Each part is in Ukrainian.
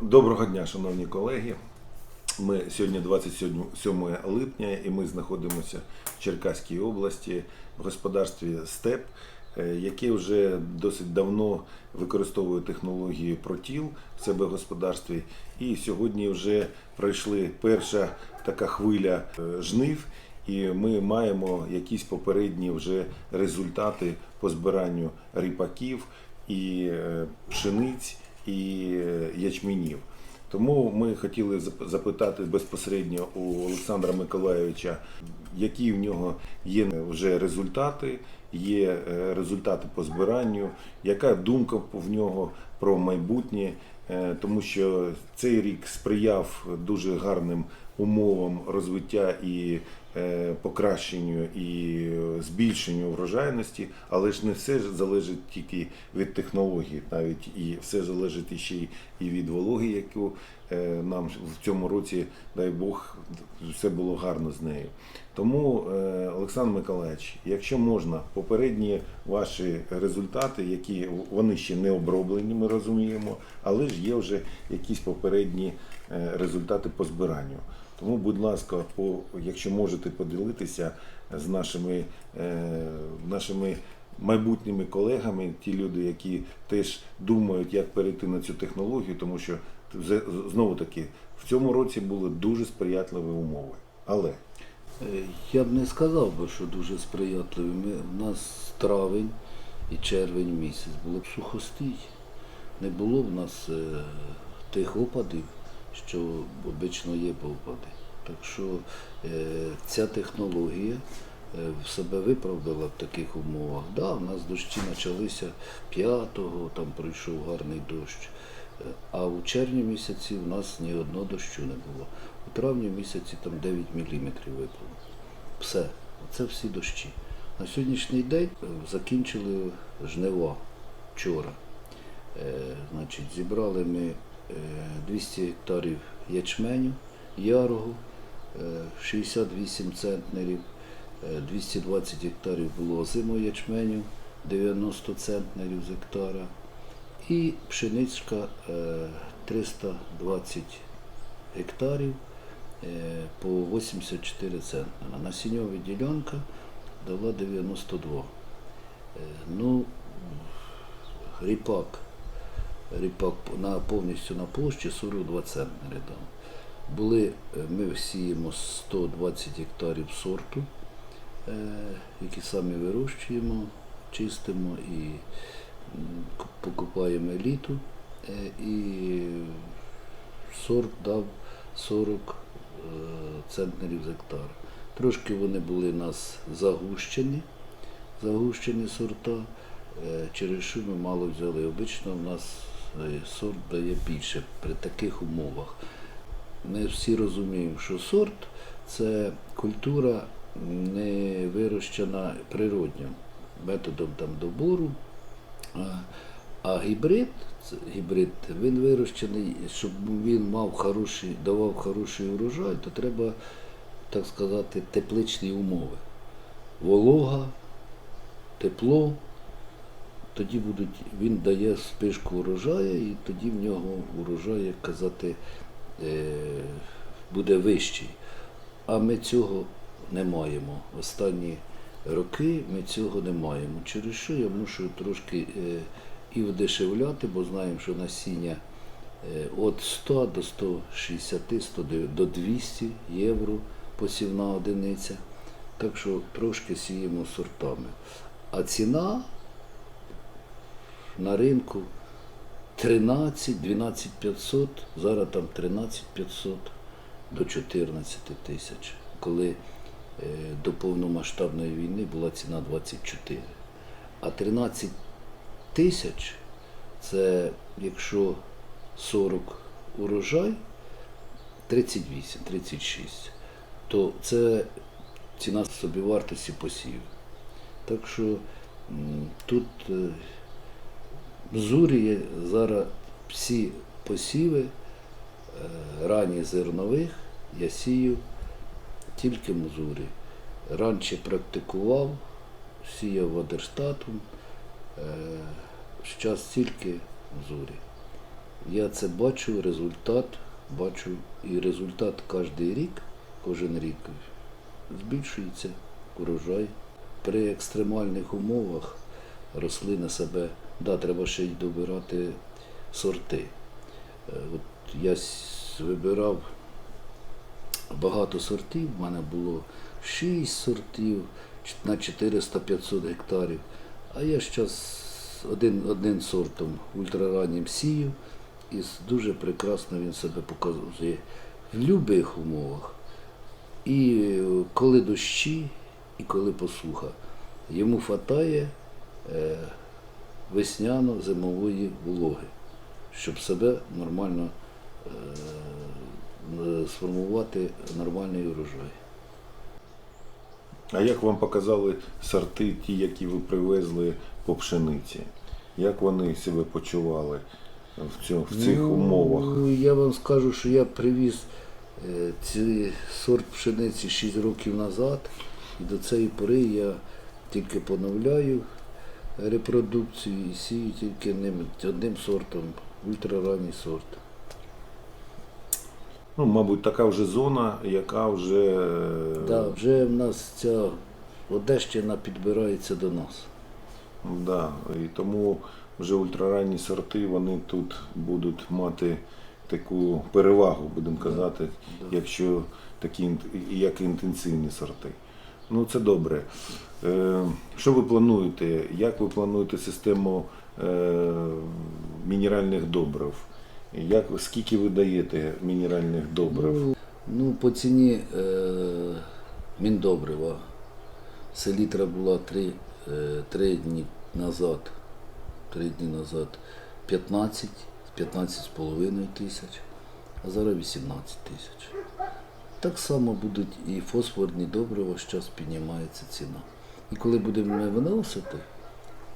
Доброго дня, шановні колеги. Ми сьогодні 27 липня і ми знаходимося в Черкаській області в господарстві СТЕП, е, яке вже досить давно використовує технологію протіл в себе в господарстві. І сьогодні вже пройшли перша така хвиля е, жнив, і ми маємо якісь попередні вже результати по збиранню ріпаків і е, пшениць і е, ячменів. Тому ми хотіли запитати безпосередньо у Олександра Миколайовича, які в нього є вже результати, є е, результати по збиранню, яка думка в нього про майбутнє, Е, тому що цей рік сприяв дуже гарним умовам розвиття і покращенню і е, збільшенню врожайності, але ж не все залежить тільки від технологій, навіть і все залежить іще й від вологи, яку е, нам в цьому році, дай Бог, все було гарно з нею. Тому, е, Олександр Миколаївич, якщо можна, попередні ваші результати, які вони ще не оброблені, ми розуміємо, але ж є вже якісь попередні е, результати по збиранню. Тому, будь ласка, по, якщо можете поділитися з нашими, е, нашими майбутніми колегами, ті люди, які теж думають, як перейти на цю технологію, тому що знову таки в цьому році були дуже сприятливі умови. Але Е, Я б не сказав би, що дуже сприятливі. Ми, у нас травень і червень місяць було б сухостій. Не було в нас е, тих опадів, що обично є по опади. Так що е, ця технологія е, в себе виправдала в таких умовах. Да, у нас дощі почалися 5-го, там пройшов гарний дощ. Е, А у червні місяці у нас ні одного дощу не було. У травні місяці там 9 мм випало. Все. Це всі дощі. На сьогоднішній день закінчили жнива вчора. Значить, зібрали ми 200 гектарів ячменю, ярого, е, 68 центнерів, е, 220 гектарів було озимого ячменю, 90 центнерів з гектара. І пшеничка е, 320 гектарів е, по 84 центнера. Насіньова ділянка дала 92. Е, Ну, ріпак, ріпак на, повністю на площі 42 центнери дав. Були, е, ми сіємо 120 гектарів сорту, е, які самі вирощуємо, чистимо і покупаємо еліту. Е, І сорт дав 40 е, центнерів з гектара. Трошки вони були у нас загущені, загущені сорта, е, через що ми мало взяли. Обично в нас сорт дає більше при таких умовах. Ми всі розуміємо, що сорт це культура не вирощена природнім методом там, добору. А, а гібрид, гібрид, він вирощений, щоб він мав хороший, давав хороший урожай, то треба, так сказати, тепличні умови. Волога, тепло, тоді будуть, він дає спишку урожаю, і тоді в нього урожай, як казати, е, буде вищий. А ми цього не маємо. Останні роки ми цього не маємо. Через що я мушу трошки е, і вдешевляти, бо знаємо, що насіння е, від 100 до 160, 109 до 200 євро посівна одиниця. Так що трошки сіємо сортами. А ціна на ринку 13, 12 500, зараз там 13 500 до 14 тисяч. Коли е, до повномасштабної війни була ціна 24. А 13 тисяч це якщо 40 урожай, 38, 36, то це ціна собівартості посівів. Так що тут е, в Зурі зараз всі посіви е, ранні зернових я сію тільки Мзурі. Раніше практикував, сіяв Вадерштатом, е, зараз тільки в Мзурі. Я це бачу, результат, бачу і результат кожен рік, кожен рік збільшується урожай. При екстремальних умовах рослини себе, да, треба ще й добирати сорти. Е, От я вибирав багато сортів, в мене було 6 сортів на 400-500 гектарів. А я зараз один, одним сортом ультрараннім сію, і дуже прекрасно він себе показує в будь-яких умовах. І е, коли дощі, і коли посуха. Йому вистачає е, весняно-зимової вологи, щоб себе нормально е, е, сформувати нормальний урожай. А як вам показали сорти, ті, які ви привезли по пшениці? Як вони себе почували в, цьому, в цих Ну, умовах? Я вам скажу, що я привіз е, цей сорт пшениці 6 років назад, і до цієї пори я тільки поновляю репродукцію і сію тільки ним, одним сортом, ультраранній сорт. Ну, мабуть, така вже зона, яка вже Да, вже в нас ця Одещина підбирається до нас. Да, і тому вже ультраранні сорти вони тут будуть мати таку перевагу, будемо казати, якщо такі як інтенсивні сорти. Ну це добре. Е, що ви плануєте? Як ви плануєте систему е, мінеральних добрив? Як, скільки ви даєте мінеральних добрив? Ну, ну, по ціні е, міндобрива. Селітра була 3, е, 3 дні назад. 3 дні назад 15, 15,5 тисяч, а зараз 18 тисяч. Так само будуть і фосфорні добрива, зараз піднімається ціна. І коли будемо виносити,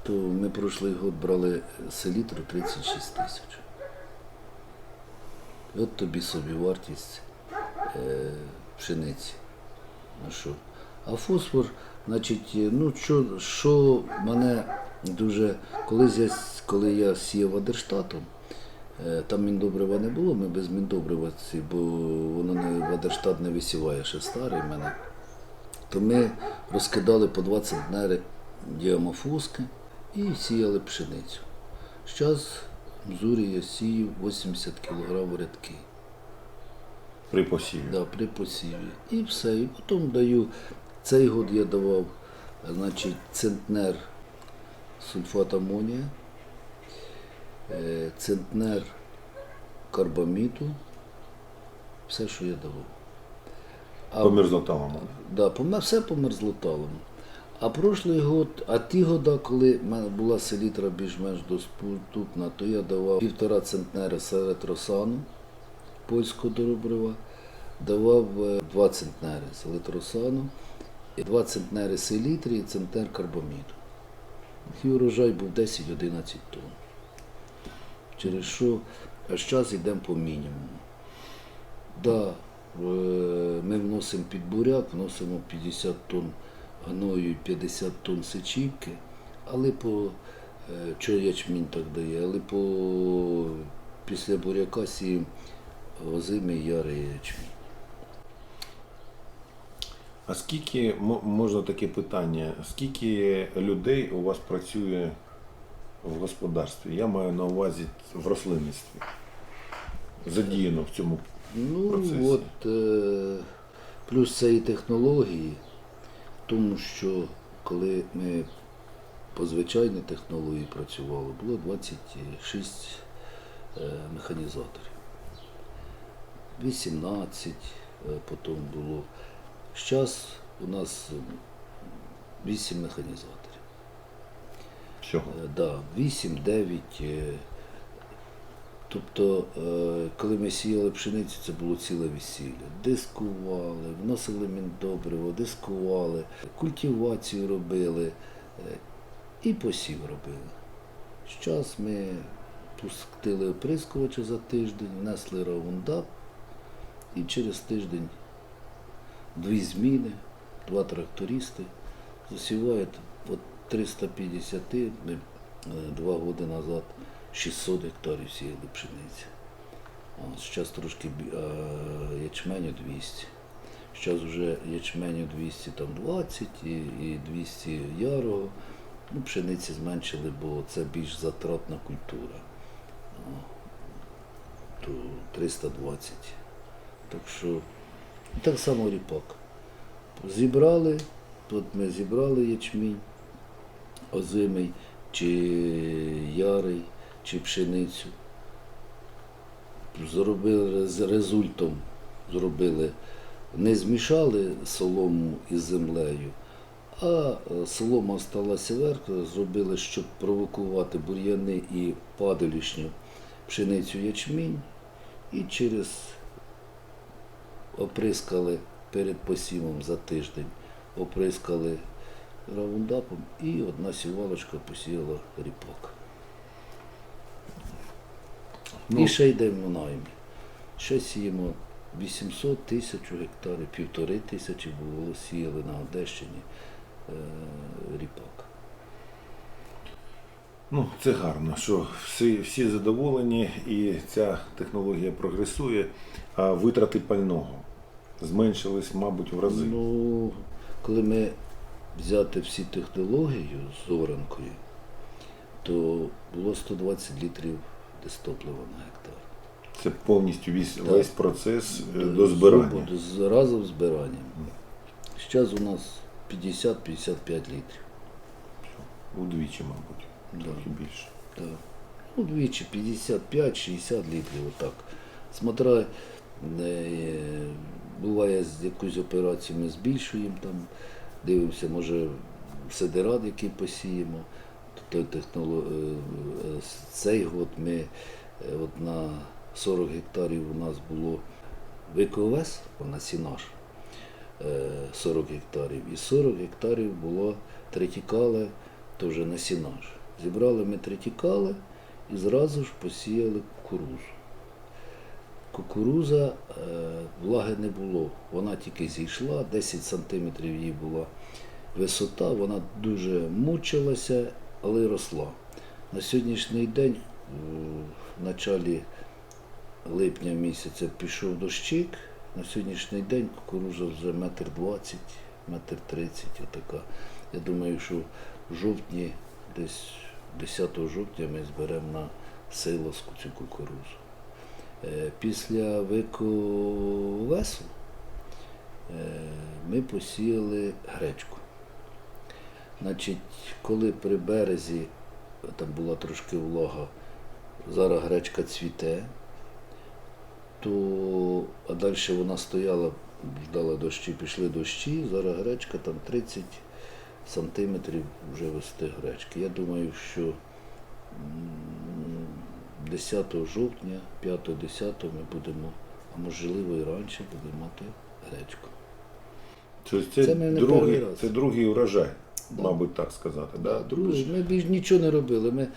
то ми прошлий год брали селітру 36 тисяч. От тобі собі вартість е, пшениці. Ну що? А фосфор, значить, е, ну що, що мене дуже. Колись я, коли я сіяв Адерштатом, там міндобрива не було, ми без міндобрива, бо воно не Адерштат не висіває, ще старий в мене. То ми розкидали по 20 днери діамофоски і сіяли пшеницю. Зараз в Мзурі я сію 80 кг рядки При посіві? да, при посіві. І все. І потім даю. Цей год я давав значить, центнер сульфат амонія, е, центнер карбаміту, все, що я давав. А По мерзлоталому. Да, по- все по мерзлоталому. А прошлий год, а ті года, коли в мене була селітра більш-менш доступна, то я давав півтора центнера селетросану польського добрива, давав е, два центнери селетросану, і два центнери селітри і центнер карбаміду. І урожай був 10-11 тонн. Через що час йдемо по мінімуму. Да, е, ми вносимо під буряк, вносимо 50 тонн гною і 50 тонн сечівки, але по е, що ячмінь так дає, але по після буряка сіємо озимий ярий ячмінь. А скільки можна таке питання? Скільки людей у вас працює в господарстві? Я маю на увазі в рослинництві. Задіяно в цьому. Ну, процесі. от е, плюс це і технології, тому що коли ми по звичайній технології працювали, було 26 е, механізаторів. 18 е, потім було. Зараз у нас 8 механізаторів. Всього. Е, Да, 8-9. е, Тобто, е, коли ми сіяли пшеницю, це було ціле весілля. Дискували, вносили міндобриво, дискували, культивацію робили і посів робили. Зараз ми пустили оприскувача за тиждень, внесли раундап і через тиждень дві зміни, два трактористи засівають от 350 ми е, два роки назад 600 гектарів сіяли пшениці. Зараз трошки ячменю 200. Зараз вже ячменю 200 там 20 і, і 200 ярого. Ну, пшениці зменшили, бо це більш затратна культура. То 320. Так що так само ріпак. Зібрали, тут ми зібрали ячмінь, озимий, чи ярий, чи пшеницю. Зробили з результом, зробили, не змішали солому із землею, а солома сталася вверх, зробили, щоб провокувати бур'яни і падалішню пшеницю ячмінь, і через оприскали перед посівом за тиждень, оприскали раундапом і одна сівалочка посіяла ріпак. Ну. І ще йдемо на наймі. Ще сіємо 800 тисяч гектарів, півтори тисячі було сіяли на Одещині е, ріпак. Ну, це гарно, що всі, всі задоволені і ця технологія прогресує, а витрати пального зменшились, мабуть, в рази. Ну, коли ми взяти всі технології з оранкою, то було 120 літрів десь топлива на гектар. Це повністю весь, Так. весь процес е, Е, до збирання. зробу- з- Разом з збиранням. Зараз у нас 50-55 літрів. Удвічі, мабуть, Да. трохи більше. Так. Ну, двічі 55-60 літрів, отак. Смотря, е, буває, з якусь операцію ми збільшуємо, там, дивимося, може сидират, який посіємо. Е, е, цей год ми е, от на 40 гектарів у нас було ВКОВС, на сінаш, е, 40 гектарів. І 40 гектарів було третікале, то вже на сінаж. Зібрали ми третікале і зразу ж посіяли кукурузу. Кукуруза, е, влаги не було, вона тільки зійшла, 10 сантиметрів її була висота, вона дуже мучилася, але росла. На сьогоднішній день, в началі липня місяця пішов дощик, на сьогоднішній день кукуруза вже метр двадцять, метр тридцять, отака. Я думаю, що в жовтні, десь 10 жовтня ми зберемо на силоску цю кукурузу. Е, Після виковесу ми посіяли гречку. Значить, коли при березі там була трошки влага, зараз гречка цвіте, то а далі вона стояла, ждала дощі, пішли дощі, зараз гречка там 30 сантиметрів вже вести гречки. Я думаю, що 10 жовтня, 5-10 ми будемо, а можливо і раніше будемо мати гречку. Це, Це ми не другий, перший раз. це другий урожай, Да. мабуть, так сказати. Да? Друзі, ми більш нічого не робили. Ми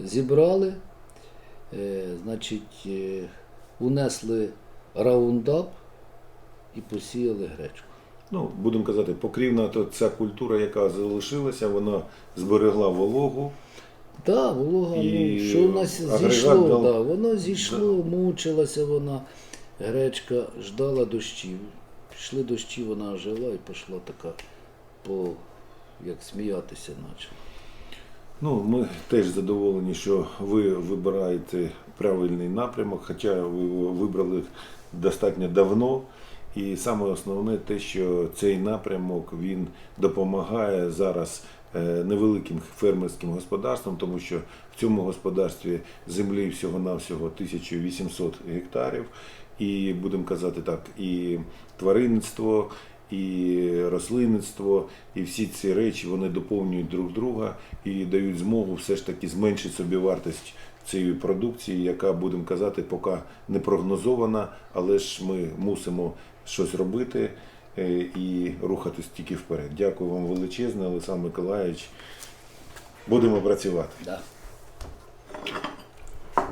зібрали, е, значить, е, унесли раундап і посіяли гречку. Ну, будемо казати, покрівна то ця культура, яка залишилася, вона зберегла вологу. Так, волога, І ну, що в нас агрегат зійшло, дав- да, воно зійшло, мучилася вона, гречка, ждала дощів. Пішли дощі, вона жила і пішла така по, як сміятися почала. Ну, ми теж задоволені, що ви вибираєте правильний напрямок, хоча ви його вибрали достатньо давно. І саме основне те, що цей напрямок він допомагає зараз невеликим фермерським господарствам, тому що в цьому господарстві землі всього-навсього 1800 гектарів. І будемо казати так, і тваринництво, і рослинництво, і всі ці речі вони доповнюють друг друга і дають змогу все ж таки зменшити собі вартість цієї продукції, яка, будемо казати, поки не прогнозована, але ж ми мусимо щось робити е, і рухатись тільки вперед. Дякую вам величезне, Олександр Миколаївич. Будемо працювати. Да.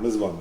Ми з вами.